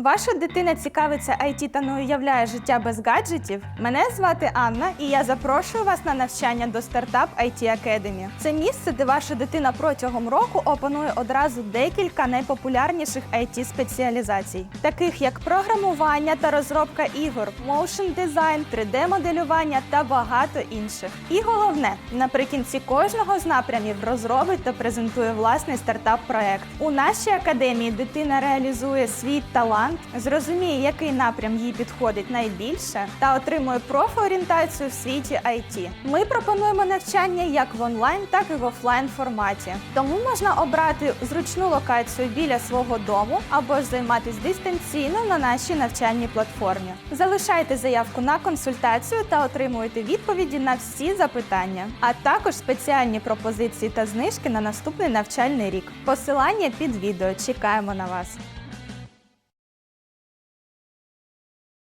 Ваша дитина цікавиться IT та не уявляє життя без гаджетів? Мене звати Анна, і я запрошую вас на навчання до стартап IT Academy. Це місце, де ваша дитина протягом року опанує одразу декілька найпопулярніших it спеціалізацій, таких як програмування та розробка ігор, моушн дизайн, 3D-моделювання та багато інших. І головне, наприкінці кожного з напрямів розробить та презентує власний стартап-проект. У нашій академії дитина реалізує свій талант, зрозуміє, який напрям їй підходить найбільше, та отримує профорієнтацію в світі IT. Ми пропонуємо навчання як в онлайн, так і в офлайн форматі. Тому можна обрати зручну локацію біля свого дому або ж займатися дистанційно на нашій навчальній платформі. Залишайте заявку на консультацію та отримуйте відповіді на всі запитання, а також спеціальні пропозиції та знижки на наступний навчальний рік. Посилання під відео. Чекаємо на вас.